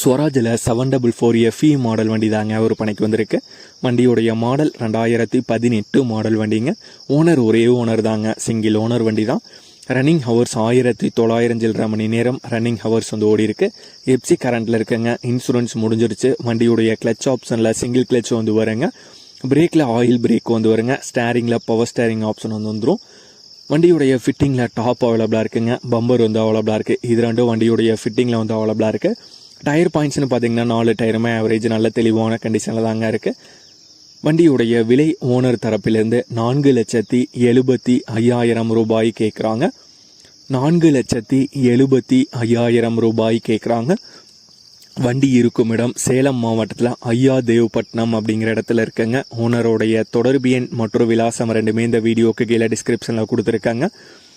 ஸ்வராஜில் seven double four FE model வண்டி தாங்க பணிக்கு வந்திருக்கு. வண்டியுடைய மாடல் ரெண்டாயிரத்தி பதினெட்டு மாடல் வண்டிங்க. ஓனர் ஒரே ஓனர் தாங்க. சிங்கிள் ஓனர் வண்டி தான். ரன்னிங் ஹவர்ஸ் ஆயிரத்தி தொள்ளாயிரம் சில்லரை மணி நேரம் ரன்னிங் ஹவர்ஸ் வந்து ஓடி இருக்கு. எப்சி கரண்ட்டில் இருக்குங்க. இன்சூரன்ஸ் முடிஞ்சிருச்சு. வண்டியுடைய கிளச் ஆப்ஷனில் சிங்கிள் கிளச் வந்து வருங்க. பிரேக்கில் ஆயில் பிரேக் வந்து வருங்க. ஸ்டேரிங்கில் பவர் ஸ்டேரிங் ஆப்ஷன் வந்து வந்துடும் வண்டியுடைய ஃபிட்டிங்கில் டாப் அவைலபிளாக இருக்குங்க. பம்பர் வந்து அவைலபிளாக இருக்குது இது ரெண்டும் வண்டியுடைய ஃபிட்டிங்கில் வந்து அவைலபிளாக இருக்குது டயர் பாயிண்ட்ஸ்னு பார்த்தீங்கன்னா நாலு டயருமே ஆவரேஜ் நல்ல தெளிவான கண்டிஷனில் தாங்க இருக்குது வண்டியுடைய விலை ஓனர் தரப்பிலிருந்து நான்கு லட்சத்தி எழுபத்தி ஐயாயிரம் ரூபாய் கேட்குறாங்க நான்கு லட்சத்தி எழுபத்தி ஐயாயிரம் ரூபாய் கேட்குறாங்க வண்டி இருக்கும் இடம் சேலம் மாவட்டத்தில் ஐயா தேவ்பட்னம் அப்படிங்கிற இடத்துல இருக்குங்க. ஓனருடைய தொடர்பு எண் மற்றும் விலாசம் ரெண்டுமே இந்த வீடியோக்கு கீழே டிஸ்கிரிப்ஷனில் கொடுத்துருக்காங்க.